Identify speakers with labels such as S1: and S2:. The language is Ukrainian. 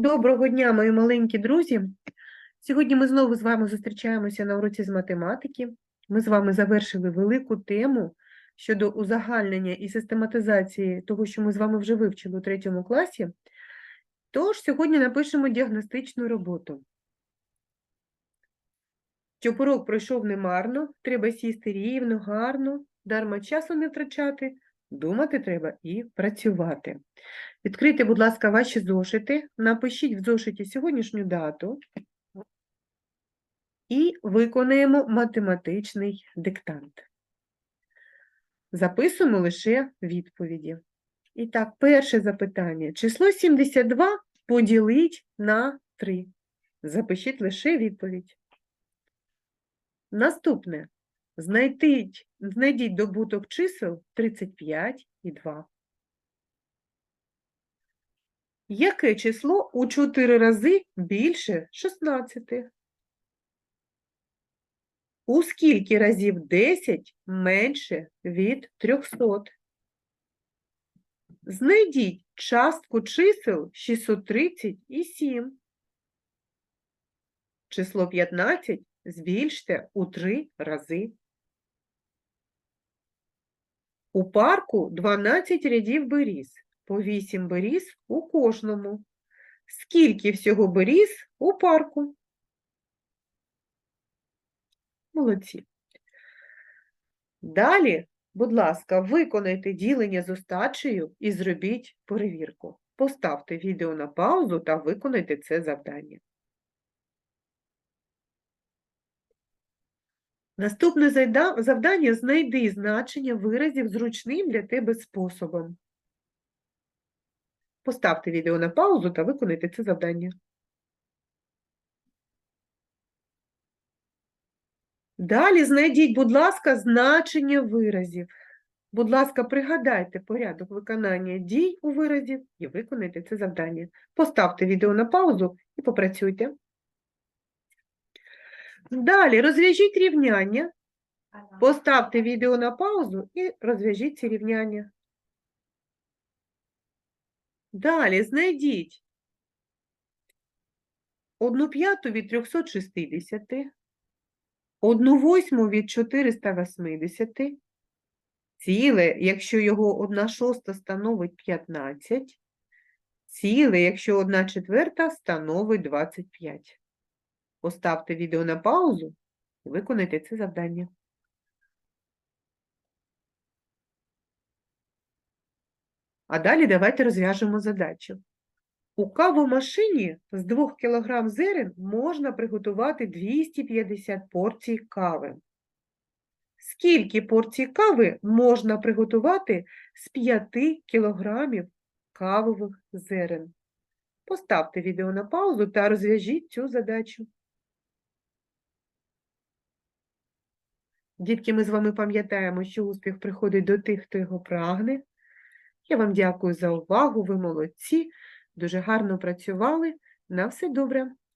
S1: Доброго дня, мої маленькі друзі. Сьогодні ми знову з вами зустрічаємося на уроці з математики. Ми з вами завершили велику тему щодо узагальнення і систематизації того, що ми з вами вже вивчили у третьому класі. Тож сьогодні напишемо діагностичну роботу. Щоб урок пройшов немарно, треба сісти рівно, гарно, дарма часу не втрачати, думати треба і працювати. Відкрийте, будь ласка, ваші зошити, напишіть в зошиті сьогоднішню дату і виконаємо математичний диктант. Записуємо лише відповіді. І так, перше запитання. Число 72 поділить на 3. Запишіть лише відповідь. Наступне. Знайдіть, знайдіть добуток чисел 35 і 2. Яке число у 4 рази більше 16? У скільки разів 10 менше від 300? Знайдіть частку чисел 630 і 7. Число 15 збільште у 3 рази. У парку 12 рядів беріз по 8 беріз у кожному. Скільки всього беріз у парку? Молодці. Далі, будь ласка, виконайте ділення з остачею і зробіть перевірку. Поставте відео на паузу та виконайте це завдання. Наступне завдання – знайди значення виразів зручним для тебе способом. Поставте відео на паузу та виконайте це завдання. Далі знайдіть, будь ласка, значення виразів. Будь ласка, пригадайте порядок виконання дій у виразів і виконайте це завдання. Поставте відео на паузу і попрацюйте. Далі розв'яжіть рівняння. Поставте відео на паузу і розв'яжіть ці рівняння. Далі знайдіть одну п'яту від 360, одну восьму від 480, ціле, якщо його одна шоста становить 15, ціле, якщо одна четверта становить 25. Поставте відео на паузу і виконайте це завдання. А далі давайте розв'яжемо задачу. У кавомашині з 2 кг зерен можна приготувати 250 порцій кави. Скільки порцій кави можна приготувати з 5 кг кавових зерен? Поставте відео на паузу та розв'яжіть цю задачу. Дітки, ми з вами пам'ятаємо, що успіх приходить до тих, хто його прагне. Я вам дякую за увагу, ви молодці, дуже гарно працювали. На все добре.